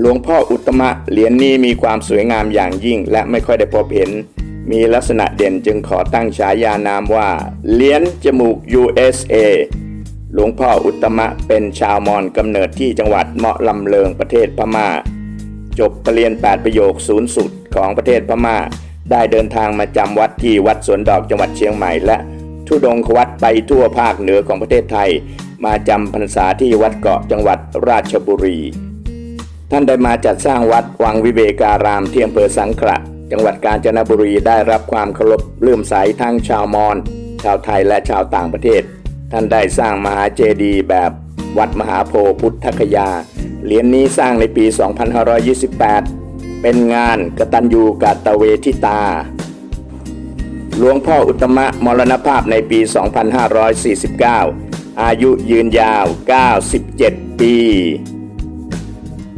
หลวงพ่ออุตมะเหรียญนี้มีความสวยงามอย่างยิ่งและไม่ค่อยได้พบเห็น มีลักษณะเด่นจึงขอตั้งฉายานามว่าเหรียญจมูก USA หลวงพ่ออุตมะเป็นชาวมอญกำเนิดที่จังหวัดเมาะลำเลิงประเทศพม่า จบปรริญญา8ประโยคสูงสุดของประเทศพม่า ได้เดินทางมาจำวัดที่วัดสวนดอกจังหวัดเชียงใหม่และทุดงควัดไปทั่วภาคเหนือของประเทศไทย มาจำพรรษาที่วัดเกาะจังหวัดราชบุรี ท่านได้มาจัดสร้างวัดวังวิเวการามที่อำเภอสังขละจังหวัดกาญจนบุรีได้รับความเคารพเลื่อมใสทั้งชาวมอญชาวไทยและชาวต่างประเทศ ท่านได้สร้างมหาเจดีย์แบบวัดมหาโพธิ์พุทธคยา เหรียญนนี้สร้างในปี 2528 เป็นงานกตัญญูกาตเวทิตา หลวงพ่ออุตตมะมรณภาพในปี 2549 อายุยืนยาว 97 ปี